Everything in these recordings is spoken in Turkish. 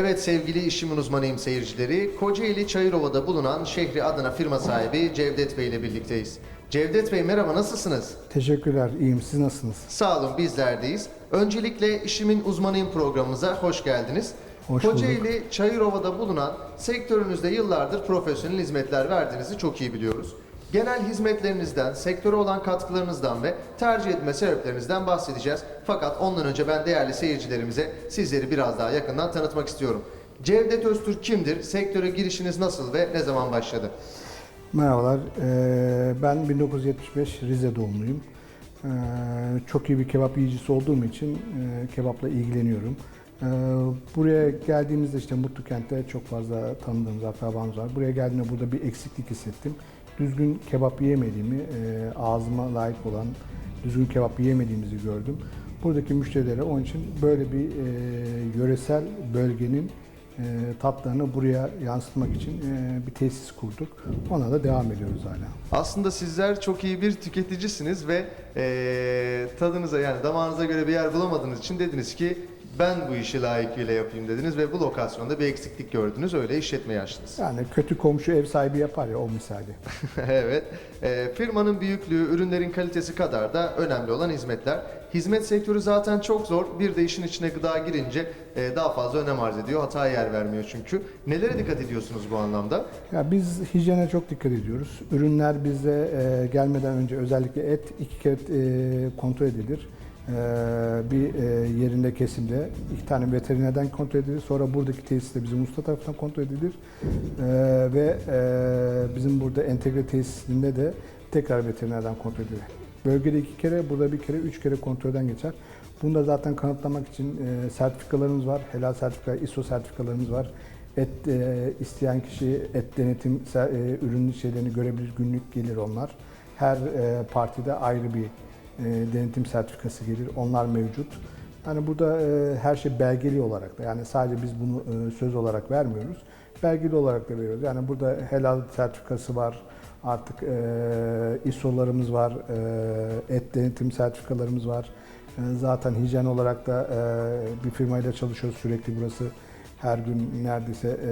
Evet sevgili işimin uzmanıyım seyircileri. Kocaeli Çayırova'da bulunan şehri adına firma sahibi Cevdet Bey ile birlikteyiz. Cevdet Bey merhaba nasılsınız? Teşekkürler, iyiyim. Siz nasılsınız? Sağ olun bizlerdeyiz. Öncelikle işimin uzmanıyım programımıza hoş geldiniz. Hoş Kocaeli Çayırova'da bulunan sektörünüzde yıllardır profesyonel hizmetler verdiğinizi çok iyi biliyoruz. Genel hizmetlerinizden, sektöre olan katkılarınızdan ve tercih etme sebeplerinizden bahsedeceğiz. Fakat ondan önce ben değerli seyircilerimize sizleri biraz daha yakından tanıtmak istiyorum. Cevdet Öztürk kimdir? Sektöre girişiniz nasıl ve ne zaman başladı? Merhabalar, ben 1975 Rize doğumluyum. Çok iyi bir kebap yiyicisi olduğum için kebapla ilgileniyorum. Buraya geldiğimizde işte Mutlu Kent'te çok fazla tanıdığımız akrabamız var. Buraya geldiğimde burada bir eksiklik hissettim. Düzgün kebap yiyemediğimi, e, ağzıma layık olan düzgün kebap yiyemediğimizi gördüm. Buradaki müşterilere onun için böyle bir e, yöresel bölgenin e, tatlarını buraya yansıtmak için e, bir tesis kurduk. Ona da devam ediyoruz hala. Aslında sizler çok iyi bir tüketicisiniz ve eee, tadınıza yani damağınıza göre bir yer bulamadığınız için dediniz ki ben bu işi layıkıyla yapayım dediniz ve bu lokasyonda bir eksiklik gördünüz öyle işletmeyi açtınız. Yani kötü komşu ev sahibi yapar ya o misali. evet. Eee, firmanın büyüklüğü, ürünlerin kalitesi kadar da önemli olan hizmetler. Hizmet sektörü zaten çok zor. Bir de işin içine gıda girince eee, daha fazla önem arz ediyor. Hata yer vermiyor çünkü. Nelere dikkat ediyorsunuz bu anlamda? Ya biz hijyene çok dikkat ediyoruz. Ürünler bizde e, gelmeden önce özellikle et iki kere e, kontrol edilir. E, bir e, yerinde kesimde iki tane veterinerden kontrol edilir. Sonra buradaki tesiste bizim usta tarafından kontrol edilir. E, ve e, bizim burada entegre tesisinde de tekrar veterinerden kontrol edilir. Bölgede iki kere, burada bir kere, üç kere kontrolden geçer. Bunu da zaten kanıtlamak için e, sertifikalarımız var. Helal sertifika, ISO sertifikalarımız var. Et e, isteyen kişi et denetim e, ürün şeylerini görebilir. Günlük gelir onlar. Her e, partide ayrı bir e, denetim sertifikası gelir. Onlar mevcut. Yani burada e, her şey belgeli olarak da yani sadece biz bunu e, söz olarak vermiyoruz. Belgeli olarak da veriyoruz. Yani burada helal sertifikası var. Artık e, ISO'larımız var. E, et denetim sertifikalarımız var. E, zaten hijyen olarak da e, bir firmayla çalışıyoruz sürekli burası. Her gün neredeyse e,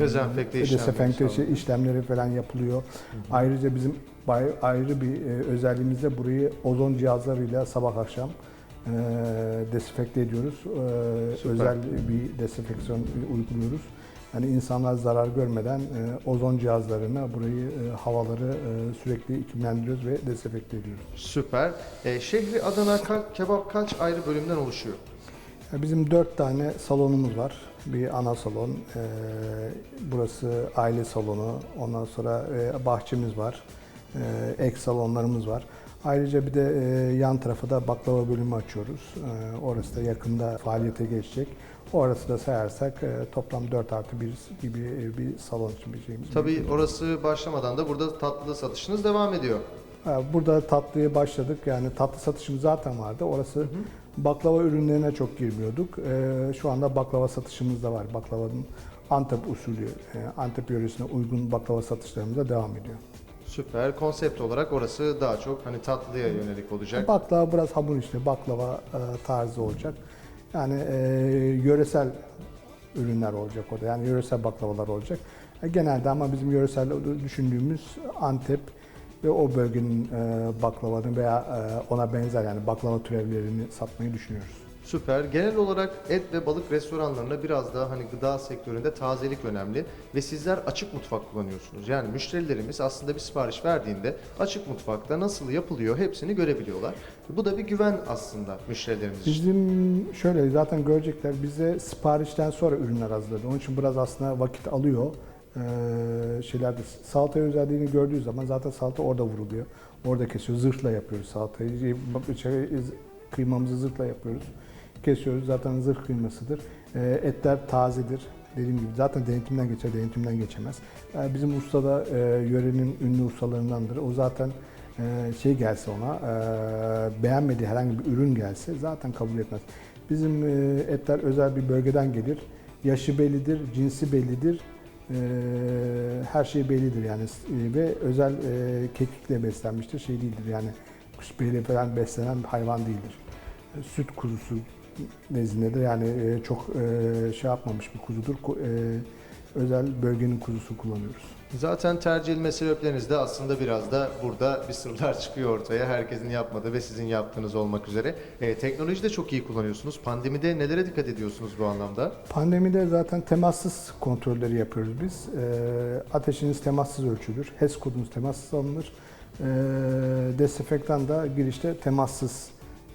Dezenfekte işlemleri dezenfekte işlemleri falan yapılıyor. Ayrıca bizim ayrı bir e, özelliğimiz de burayı ozon cihazlarıyla sabah akşam e, dezenfekte ediyoruz. E, özel bir dezenfeksiyon uyguluyoruz. Yani insanlar zarar görmeden e, ozon cihazlarına burayı e, havaları e, sürekli iklimlendiriyoruz ve dezenfekte ediyoruz. Süper. Eee, şehri Adana Ka- Kebap kaç ayrı bölümden oluşuyor? Bizim dört tane salonumuz var. Bir ana salon, e, burası aile salonu, ondan sonra e, bahçemiz var, e, ek salonlarımız var. Ayrıca bir de e, yan tarafa da baklava bölümü açıyoruz. E, orası da yakında faaliyete geçecek. Orası da sayarsak e, toplam 4 artı 1 gibi e, bir salon için bir şeyimiz. Tabii orası başlamadan da burada tatlı satışınız devam ediyor. Ha, Burada tatlıya başladık. Yani tatlı satışımız zaten vardı. Orası baklava ürünlerine çok girmiyorduk. Ee, şu anda baklava satışımız da var. Baklavanın Antep usulü, e, Antep yöresine uygun baklava satışlarımız da devam ediyor. Süper. Konsept olarak orası daha çok hani tatlıya yönelik olacak. Baklava biraz hamur işi, baklava e, tarzı olacak. Yani e, yöresel ürünler olacak orada. Yani yöresel baklavalar olacak. E, genelde ama bizim yöresel düşündüğümüz Antep ve o bölgenin e, veya e, ona benzer yani baklava türevlerini satmayı düşünüyoruz. Süper. Genel olarak et ve balık restoranlarında biraz daha hani gıda sektöründe tazelik önemli ve sizler açık mutfak kullanıyorsunuz. Yani müşterilerimiz aslında bir sipariş verdiğinde açık mutfakta nasıl yapılıyor hepsini görebiliyorlar. Bu da bir güven aslında müşterilerimiz için. Bizim şöyle zaten görecekler bize siparişten sonra ürünler hazırladı. Onun için biraz aslında vakit alıyor. Ee, şeylerde salata özelliğini gördüğü zaman zaten salata orada vuruluyor. Orada kesiyor. Zırhla yapıyoruz salatayı. Şey, Kıymamızı zırhla yapıyoruz. Kesiyoruz. Zaten zırh kıymasıdır. Ee, etler tazedir. Dediğim gibi zaten denetimden geçer, denetimden geçemez. Yani bizim usta da e, yörenin ünlü ustalarındandır. O zaten e, şey gelse ona, e, beğenmediği herhangi bir ürün gelse zaten kabul etmez. Bizim etler özel bir bölgeden gelir. Yaşı bellidir, cinsi bellidir. E, her şey bellidir yani ve özel kekikle beslenmiştir. Şey değildir yani kuşbeyle falan beslenen bir hayvan değildir. Süt kuzusu nezdindedir. Yani e, çok e, şey yapmamış bir kuzudur. Ku- e, özel bölgenin kuzusu kullanıyoruz. Zaten tercih edilme sebepleriniz de aslında biraz da burada bir sırlar çıkıyor ortaya. Herkesin yapmadığı ve sizin yaptığınız olmak üzere. E, teknoloji de çok iyi kullanıyorsunuz. Pandemide nelere dikkat ediyorsunuz bu anlamda? Pandemide zaten temassız kontrolleri yapıyoruz biz. E, ateşiniz temassız ölçülür. HES kodunuz temassız alınır. E, dezenfektan da girişte temassız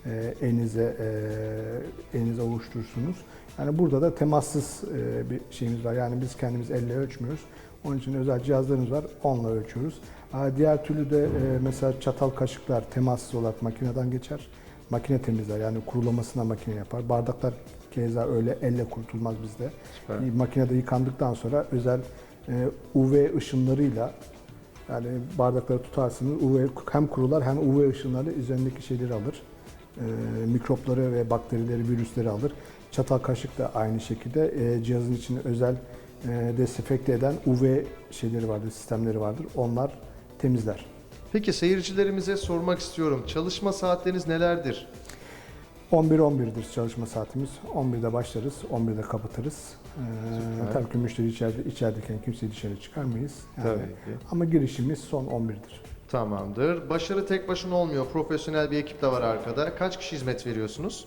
e, elinize e, elinize ovuşturursunuz. Yani burada da temassız e, bir şeyimiz var. Yani biz kendimiz elle ölçmüyoruz. Onun için özel cihazlarımız var. Onunla ölçüyoruz. Aa, Diğer türlü de e, mesela çatal kaşıklar temassız olarak makineden geçer. Makine temizler yani kurulamasına makine yapar. Bardaklar keza öyle elle kurutulmaz bizde. Süper. Makinede yıkandıktan sonra özel e, UV ışınlarıyla yani bardakları tutarsınız UV hem kurular hem UV ışınları üzerindeki şeyleri alır. E, mikropları ve bakterileri, virüsleri alır. Çatal kaşık da aynı şekilde e, cihazın içine özel e, dezenfekte eden UV şeyleri vardır, sistemleri vardır. Onlar temizler. Peki seyircilerimize sormak istiyorum. Çalışma saatleriniz nelerdir? 11-11'dir çalışma saatimiz. 11'de başlarız, 11'de kapatırız. Ee, tabii ki müşteri içeride, içerideyken kimseyi dışarı çıkarmayız. Yani, Tabii ki. Ama girişimiz son 11'dir. Tamamdır. Başarı tek başına olmuyor. Profesyonel bir ekip de var arkada. Kaç kişi hizmet veriyorsunuz?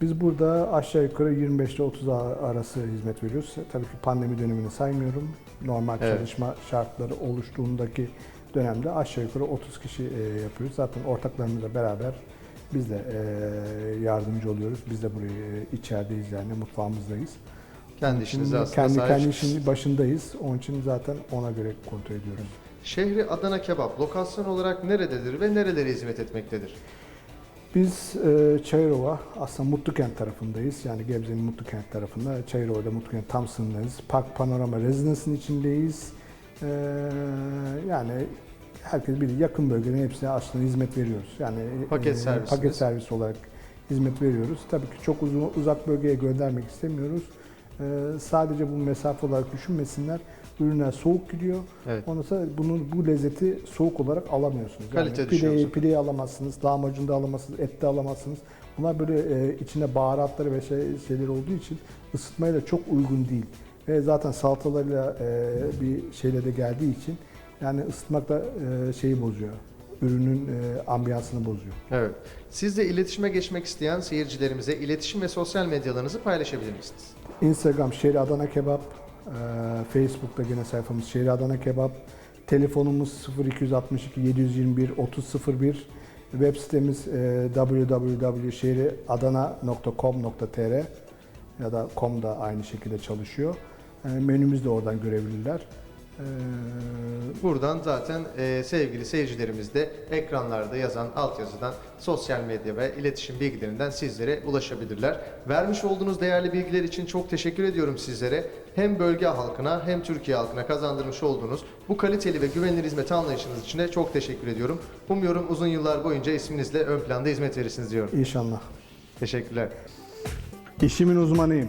Biz burada aşağı yukarı 25 ile 30 arası hizmet veriyoruz. Tabii ki pandemi dönemini saymıyorum. Normal Evet. çalışma şartları oluştuğundaki dönemde aşağı yukarı 30 kişi e, yapıyoruz. Zaten ortaklarımızla beraber biz de e, yardımcı oluyoruz. Biz de burayı e, içerideyiz yani mutfağımızdayız. Kendi işinize Şimdi aslında kendi kendi çıkıyorsunuz. işin başındayız. Onun için zaten ona göre kontrol ediyoruz. Şehri Adana Kebap lokasyon olarak nerededir ve nerelere hizmet etmektedir? Biz e, Çayırova aslında Mutlukent tarafındayız. Yani Gebze'nin Mutlukent tarafında. Çayırova'da Mutlukent tam sınırındayız. Park Panorama Residence'ın içindeyiz. E, yani herkes bilir yakın bölgenin hepsine aslında hizmet veriyoruz. Yani e, Paket servisiniz. paket servis olarak hizmet veriyoruz. Tabii ki çok uzun uzak bölgeye göndermek istemiyoruz. E, sadece bu mesafe olarak düşünmesinler. Ürünler soğuk gidiyor. Evet. Ondan sonra bunun bu lezzeti soğuk olarak alamıyorsunuz. Kalite bu pideyi, pideyi alamazsınız, lahmacun da alamazsınız, et de alamazsınız. Bunlar böyle e, içinde baharatları ve şey, şeyler olduğu için ısıtmaya da çok uygun değil. Ve zaten salatalarıyla e, bir şeyle de geldiği için yani ısıtmak da e, şeyi bozuyor. Ürünün e, ambiyansını bozuyor. Evet. Siz de iletişime geçmek isteyen seyircilerimize iletişim ve sosyal medyalarınızı paylaşabilir misiniz? Instagram Şehri Adana Kebap, Facebook'ta gene sayfamız Şehri Adana Kebap, telefonumuz 0262 721 3001, web sitemiz e, www.şehriadana.com.tr ya da com da aynı şekilde çalışıyor. E, menümüz de oradan görebilirler. E, Buradan zaten e, sevgili seyircilerimiz de ekranlarda yazan altyazıdan sosyal medya ve iletişim bilgilerinden sizlere ulaşabilirler. Vermiş olduğunuz değerli bilgiler için çok teşekkür ediyorum sizlere. Hem bölge halkına hem Türkiye halkına kazandırmış olduğunuz bu kaliteli ve güvenilir hizmet anlayışınız için de çok teşekkür ediyorum. Umuyorum uzun yıllar boyunca isminizle ön planda hizmet verirsiniz diyorum. İnşallah. Teşekkürler. İşimin uzmanıyım.